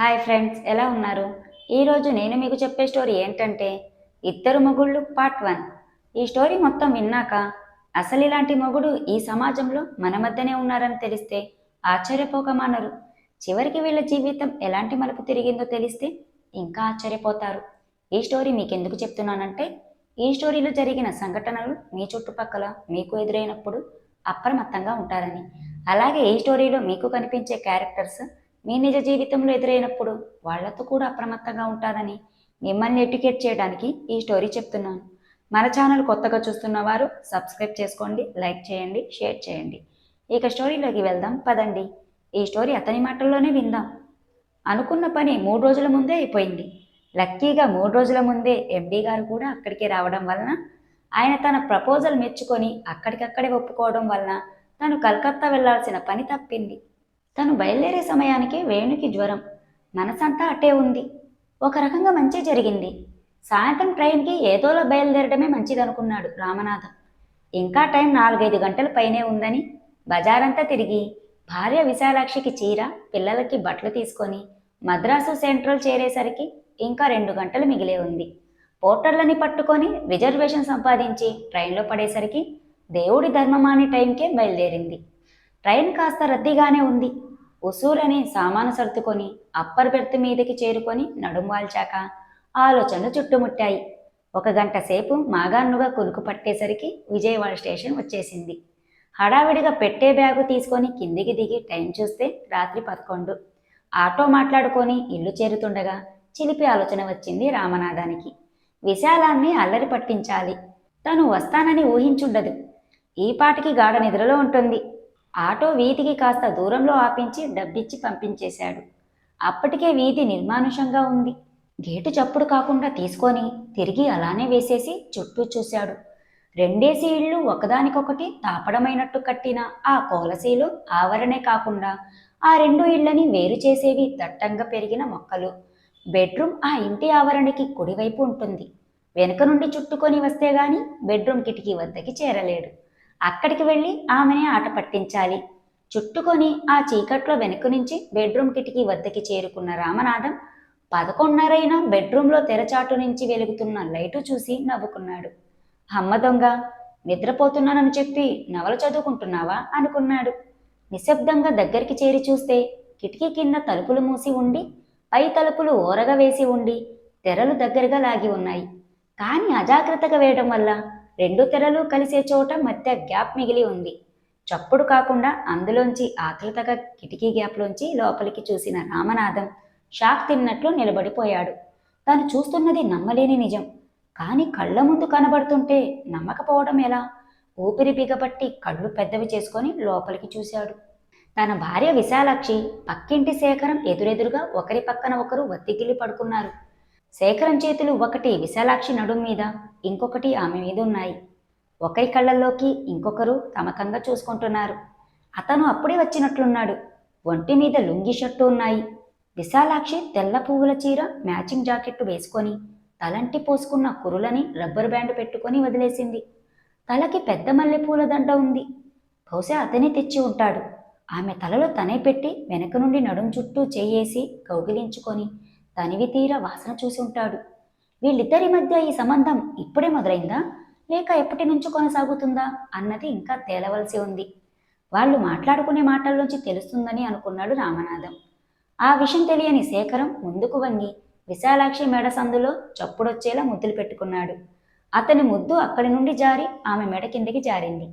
Hi friends ఎలా ఉన్నారు? ఈరోజు నేను మీకు చెప్పే స్టోరీ ఏంటంటే ఇద్దరు మొగుళ్ళు పార్ట్ వన్. ఈ స్టోరీ మొత్తం విన్నాక అసలు ఇలాంటి మొగుడు ఈ సమాజంలో మన మధ్యనే ఉన్నారని తెలిస్తే ఆశ్చర్యపోకమానరు. చివరికి వీళ్ళ జీవితం ఎలాంటి మలుపు తిరిగిందో తెలిస్తే ఇంకా ఆశ్చర్యపోతారు. ఈ స్టోరీ మీకు ఎందుకు చెప్తున్నానంటే ఈ స్టోరీలో జరిగిన సంఘటనలు మీ చుట్టుపక్కల మీకు ఎదురైనప్పుడు అప్రమత్తంగా ఉంటారని. అలాగే ఈ స్టోరీలో మీకు కనిపించే క్యారెక్టర్స్ మీ నిజ జీవితంలో ఎదురైనప్పుడు వాళ్ళతో కూడా అప్రమత్తంగా ఉంటారని మిమ్మల్ని ఎడ్యుకేట్ చేయడానికి ఈ స్టోరీ చెప్తున్నాను. మన ఛానల్ కొత్తగా చూస్తున్న వారు సబ్స్క్రైబ్ చేసుకోండి లైక్ చేయండి షేర్ చేయండి. ఇక స్టోరీలోకి వెళ్దాం పదండి. ఈ స్టోరీ అతని మాటల్లోనే విందాం. అనుకున్న పని మూడు రోజుల ముందే అయిపోయింది. లక్కీగా మూడు రోజుల ముందే ఎండీ గారు కూడా అక్కడికి రావడం వలన ఆయన తన ప్రపోజల్ మెచ్చుకొని అక్కడికక్కడే ఒప్పుకోవడం వలన తను కలకత్తా వెళ్ళాల్సిన పని తప్పింది. తను బయలుదేరే సమయానికి వేణుకి జ్వరం. మనసంతా అట్టే ఉంది. ఒక రకంగా మంచి జరిగింది. సాయంత్రం ట్రైన్కి ఏదోలా బయలుదేరడమే మంచిదనుకున్నాడు రామనాథ. ఇంకా టైం నాలుగైదు గంటల పైనే ఉందని బజారంతా తిరిగి భార్య విశాలాక్షికి చీర పిల్లలకి బట్టలు తీసుకొని మద్రాసు సెంట్రల్ చేరేసరికి ఇంకా రెండు గంటలు మిగిలే ఉంది. పోర్టర్లని పట్టుకొని రిజర్వేషన్ సంపాదించి ట్రైన్లో పడేసరికి దేవుడి ధర్మమాని టైంకే బయలుదేరింది. ట్రైన్ కాస్త రద్దీగానే ఉంది. ఉసూరని సామాను సర్దుకొని అప్పర్ బెర్త్ మీదకి చేరుకొని నడుం వాల్చాక ఆలోచనలు చుట్టుముట్టాయి. ఒక గంట సేపు మాగాన్నుగా కొనుకు పట్టేసరికి విజయవాడ స్టేషన్ వచ్చేసింది. హడావిడిగా పెట్టే బ్యాగు తీసుకొని కిందికి దిగి టైం చూస్తే రాత్రి పదకొండు. ఆటో మాట్లాడుకొని ఇల్లు చేరుతుండగా చిలిపి ఆలోచన వచ్చింది రామనాథానికి. విశాలాన్ని అల్లరి పట్టించాలి. తను వస్తానని ఊహించుండదు. ఈ పాటికి గాఢ నిద్రలో ఉంటుంది. ఆటో వీధికి కాస్త దూరంలో ఆపించి డబ్బిచ్చి పంపించేశాడు. అప్పటికే వీధి నిర్మానుషంగా ఉంది. గేటు చప్పుడు కాకుండా తీసుకొని తిరిగి అలానే వేసేసి చుట్టూ చూశాడు. రెండేసి ఇళ్ళు ఒకదానికొకటి తాపడమైనట్టు కట్టిన ఆ కోలసీలు ఆవరణే కాకుండా ఆ రెండు ఇళ్ళని వేరు చేసేవి దట్టంగా పెరిగిన మొక్కలు. బెడ్రూమ్ ఆ ఇంటి ఆవరణకి కుడివైపు ఉంటుంది. వెనుక నుండి చుట్టుకొని వస్తే గాని బెడ్రూమ్ కిటికీ వద్దకి చేరలేడు. అక్కడికి వెళ్ళి ఆమెని ఆట పట్టించాలి. చుట్టుకొని ఆ చీకట్లో వెనుక నుంచి బెడ్రూమ్ కిటికీ వద్దకి చేరుకున్న రామనాథం పదకొండున్నరైన బెడ్రూమ్లో తెరచాటు నుంచి వెలుగుతున్న లైటు చూసి నవ్వుకున్నాడు. అమ్మ దొంగ నిద్రపోతున్నానని చెప్పి నవల చదువుకుంటున్నావా? అనుకున్నాడు. నిశ్శబ్దంగా దగ్గరికి చేరి చూస్తే కిటికీ కింద తలుపులు మూసి ఉండి పై తలుపులు ఓరగా వేసి ఉండి తెరలు దగ్గరగా లాగి ఉన్నాయి. కానీ అజాగ్రత్తగా వేయడం వల్ల రెండు తెరలు కలిసే చోట మధ్య గ్యాప్ మిగిలి ఉంది. చప్పుడు కాకుండా అందులోంచి ఆకృతగా కిటికీ గ్యాప్లోంచి లోపలికి చూసిన రామనాథం షాక్ తిన్నట్లు నిలబడిపోయాడు. తాను చూస్తున్నది నమ్మలేని నిజం. కానీ కళ్ళ ముందు కనబడుతుంటే నమ్మకపోవడం ఎలా? ఊపిరి బిగబట్టి కళ్ళు పెద్దవి చేసుకొని లోపలికి చూశాడు. తన భార్య విశాలాక్షి పక్కింటి శేఖరం ఎదురెదురుగా ఒకరి పక్కన ఒకరు వత్తిగిల్లి పడుకున్నారు. శేఖరం చేతులు ఒకటి విశాలాక్షి నడుం మీద ఇంకొకటి ఆమె మీద ఉన్నాయి ఒకరి కళ్ళల్లోకి ఇంకొకరు తమకంగా చూసుకుంటున్నారు. అతను అప్పుడే వచ్చినట్లున్నాడు. ఒంటి మీద లుంగి షర్టు ఉన్నాయి. విశాలాక్షి తెల్ల పువ్వుల చీర మ్యాచింగ్ జాకెట్టు వేసుకొని తలంటి పోసుకున్న కురులని రబ్బర్ బ్యాండ్ పెట్టుకొని వదిలేసింది. తలకి పెద్ద మల్లెపూల దండ ఉంది. బహుశా అతనే తెచ్చి ఉంటాడు. ఆమె తలలో తనే పెట్టి వెనక నుండి నడుం చుట్టూ చేయేసి కౌగిలించుకొని తనివి తీర వాసన చూసి ఉంటాడు. వీళ్ళిద్దరి మధ్య ఈ సంబంధం ఇప్పుడే మొదలైందా? లేక ఎప్పటి నుంచి కొనసాగుతుందా? అన్నది ఇంకా తేలవలసి ఉంది. వాళ్ళు మాట్లాడుకునే మాటల్లోంచి తెలుస్తుందని అనుకున్నాడు రామనాథం. ఆ విషయం తెలియని శేఖరం ముందుకు వంగి విశాలాక్షి మెడ సందులో చప్పుడొచ్చేలా ముద్దులు పెట్టుకున్నాడు. అతని ముద్దు అక్కడి నుండి జారి ఆమె మెడ కిందికి జారింది.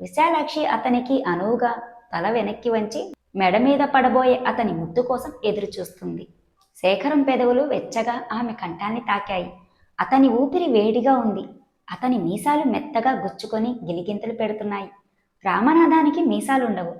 విశాలాక్షి అతనికి అనువుగా తల వెనక్కి వంచి మెడ మీద పడబోయే అతని ముద్దు కోసం ఎదురు చూస్తుంది శేఖరం పెదవులు వెచ్చగా ఆమె కంఠాన్ని తాకాయి. అతని ఊపిరి వేడిగా ఉంది. అతని మీసాలు మెత్తగా గుచ్చుకొని గిలిగింతలు పెడుతున్నాయి. రామనాథానికి మీసాలుండవు.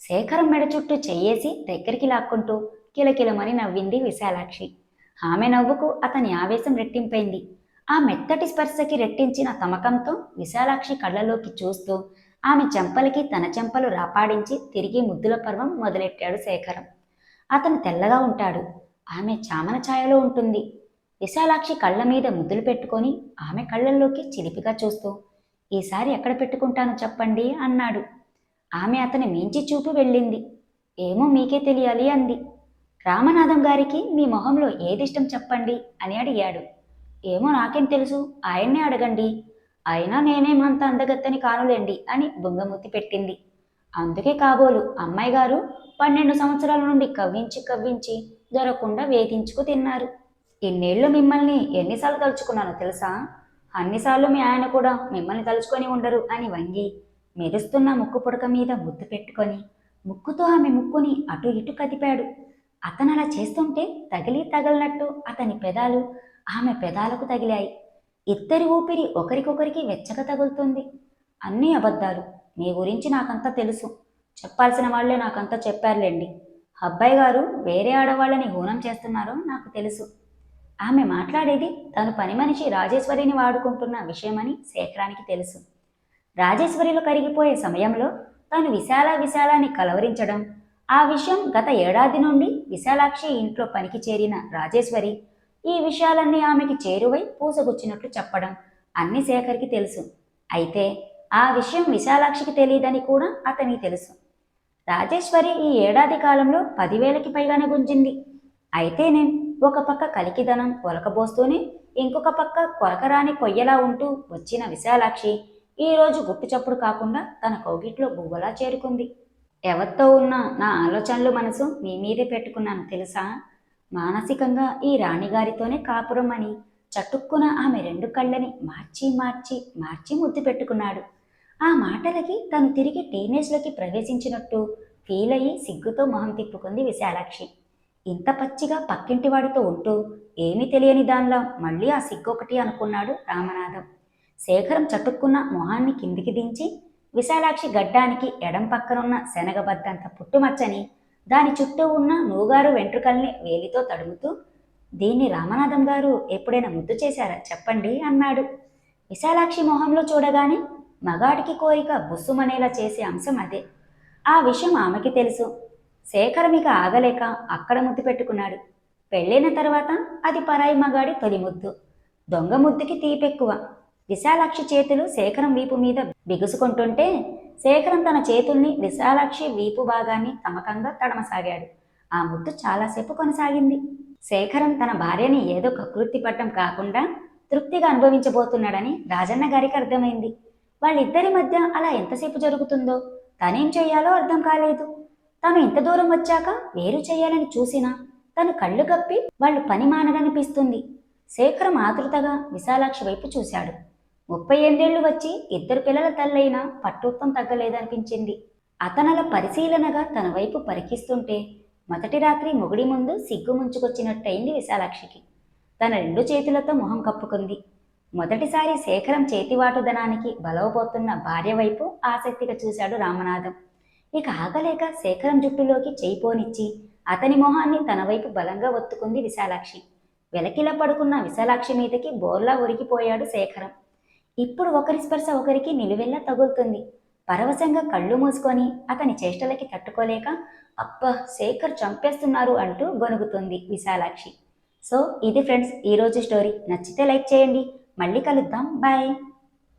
శేఖరం మెడ చుట్టూ చెయ్యేసి దగ్గరికి లాక్కుంటూ కిలకిలమని నవ్వింది విశాలాక్షి. ఆమె నవ్వుకు అతని ఆవేశం రెట్టింపైంది. ఆ మెత్తటి స్పర్శకి రెట్టించిన తమకంతో విశాలాక్షి కళ్ళలోకి చూస్తూ ఆమె చెంపలకి తన చెంపలు రాపాడించి తిరిగి ముద్దుల పర్వం మొదలెట్టాడు శేఖరం. అతను తెల్లగా ఉంటాడు. ఆమె చామన ఛాయలో ఉంటుంది. విశాలాక్షి కళ్ళ మీద ముద్దులు పెట్టుకొని ఆమె కళ్ళల్లోకి చిలిపిగా చూస్తూ ఈసారి ఎక్కడ పెట్టుకుంటాను చెప్పండి అన్నాడు. ఆమె అతని మించి చూపు వెళ్ళింది. ఏమో మీకే తెలియాలి అంది. రామనాథం గారికి మీ మొహంలో ఏదిష్టం చెప్పండి అని అడిగాడు. ఏమో నాకేం తెలుసు ఆయన్నే అడగండి. అయినా నేనేమంత అందగత్తని కానులేండి అని బొంగముత్తి పెట్టింది. అందుకే కాబోలు అమ్మాయి గారు పన్నెండు సంవత్సరాల నుండి కవ్వించి కవ్వించి దొరకకుండా వేధించుకు తిన్నారు. ఇన్నేళ్ళు మిమ్మల్ని ఎన్నిసార్లు తలుచుకున్నానో తెలుసా? అన్నిసార్లు మీ ఆయన కూడా మిమ్మల్ని తలుచుకొని ఉండరు అని వంగి మెరుస్తున్న ముక్కు పుడక మీద ముద్దు పెట్టుకొని ముక్కుతో ఆమె ముక్కుని అటు ఇటు కదిపాడు. అతను అలా చేస్తుంటే తగిలి తగలనట్టు అతని పెదాలు ఆమె పెదాలకు తగిలాయి. ఇద్దరి ఊపిరి ఒకరికొకరికి వెచ్చగా తగులుతుంది. అన్నీ అబద్ధాలు. మీ గురించి నాకంతా తెలుసు. చెప్పాల్సిన వాళ్ళే నాకంతా చెప్పారులేండి. అబ్బాయి గారు వేరే ఆడవాళ్ళని హూనం చేస్తున్నారో నాకు తెలుసు. ఆమె మాట్లాడేది తను పని మనిషి రాజేశ్వరిని వాడుకుంటున్న విషయమని శేఖరానికి తెలుసు. రాజేశ్వరిలో కరిగిపోయే సమయంలో తను విశాల విశాలాన్ని కలవరించడం ఆ విషయం గత ఏడాది నుండి విశాలాక్షి ఇంట్లో పనికి చేరిన రాజేశ్వరి ఈ విషయాలన్నీ ఆమెకి చేరువై పూసగుచ్చినట్లు చెప్పడం అన్ని శేఖర్కి తెలుసు. అయితే ఆ విషయం విశాలాక్షికి తెలియదని కూడా అతనికి తెలుసు. రాజేశ్వరి ఈ ఏడాది కాలంలో పదివేలకి పైగానే గుంజింది. అయితే నేను ఒక పక్క కలికిదనం ఒలకబోస్తూనే ఇంకొక పక్క కొరకరాని కొయ్యలా ఉంటూ వచ్చిన విశాలాక్షి ఈరోజు గుట్టుచప్పుడు కాకుండా తన కౌగిట్లో గువ్వలా చేరుకుంది. ఎవరితో ఉన్న నా ఆలోచనలు మనసు మీ మీదే పెట్టుకున్నాను తెలుసా? మానసికంగా ఈ రాణిగారితోనే కాపురం అని చటుక్కున ఆమె రెండు కళ్ళని మార్చి మార్చి మార్చి ముద్దు పెట్టుకున్నాడు. ఆ మాటలకి తను తిరిగి టీనేజ్లోకి ప్రవేశించినట్టు ఫీల్ అయ్యి సిగ్గుతో మొహం తిప్పుకుంది విశాలాక్షి. ఇంత పచ్చిగా పక్కింటి వాడితో ఉంటూ ఏమీ తెలియని దానిలా మళ్ళీ ఆ సిగ్గొకటి అనుకున్నాడు రామనాథం. శేఖరం చటుక్కున్న మొహాన్ని కిందికి దించి విశాలాక్షి గడ్డానికి ఎడం పక్కనున్న శనగబద్దంత పుట్టుమచ్చని దాని చుట్టూ ఉన్న నూగారు వెంట్రుకల్ని వేలితో తడుముతూ దీన్ని రామనాథం గారు ఎప్పుడైనా ముద్దు చేశారా చెప్పండి అన్నాడు. విశాలాక్షి మొహంలో చూడగానే మగాడికి కోరిక బుస్సుమనేలా చేసే అంశం అదే. ఆ విషయం ఆమెకి తెలుసు. శేఖరం ఇక ఆగలేక అక్కడ ముద్దు పెట్టుకున్నాడు. పెళ్ళైన తర్వాత అది పరాయి మగాడి తొలి ముద్దు. దొంగ ముద్దుకి తీపెక్కువ. విశాలాక్షి చేతులు శేఖరం వీపు మీద బిగుసుకుంటుంటే శేఖరం తన చేతుల్ని విశాలాక్షి వీపు భాగాన్ని తమకంగా తడమసాగాడు. ఆ ముద్దు చాలాసేపు కొనసాగింది. శేఖరం తన భార్యని ఏదో కకృతి పట్టం కాకుండా తృప్తిగా అనుభవించబోతున్నాడని రాజన్న గారికి అర్థమైంది. వాళ్ళిద్దరి మధ్య అలా ఎంతసేపు జరుగుతుందో? తనేం చేయాలో అర్థం కాలేదు. తను ఇంత దూరం వచ్చాక వేరు చేయాలని చూసినా తను కళ్ళు కప్పి వాళ్ళు పని మానడనిపిస్తుంది శేఖరం ఆతృతగా విశాలాక్షి వైపు చూశాడు. ముప్పై ఎనిమిదేళ్ళు వచ్చి ఇద్దరు పిల్లల తల్లైనా పట్టుత్వం తగ్గలేదనిపించింది. అతనల పరిశీలనగా తన వైపు పరికిస్తుంటే మొదటి రాత్రి మొగుడి ముందు సిగ్గు ముంచుకొచ్చినట్టయింది విశాలాక్షికి. తన రెండు చేతులతో మొహం కప్పుకుంది. మొదటిసారి శేఖరం చేతివాటుదనానికి బలవబోతున్న భార్య వైపు ఆసక్తిగా చూశాడు రామనాథం. ఇక ఆగలేక శేఖరం జుట్టులోకి చేయిపోనిచ్చి అతని మొహాన్ని తన వైపు బలంగా ఒత్తుకుంది విశాలాక్షి. వెలకిలా పడుకున్న విశాలాక్షి మీదకి బోర్లా ఉరికిపోయాడు శేఖరం. ఇప్పుడు ఒకరి స్పర్శ ఒకరికి నిలువెల్లా తగులుతుంది. పరవశంగా కళ్ళు మూసుకొని అతని చేష్టలకి తట్టుకోలేక అబ్బా శేఖర్ చంపేస్తున్నారు అంటూ గొనుగుతుంది విశాలాక్షి. సో ఇది ఫ్రెండ్స్ ఈరోజు స్టోరీ. నచ్చితే లైక్ చేయండి. మళ్ళీ కలుద్దాం. బాయ్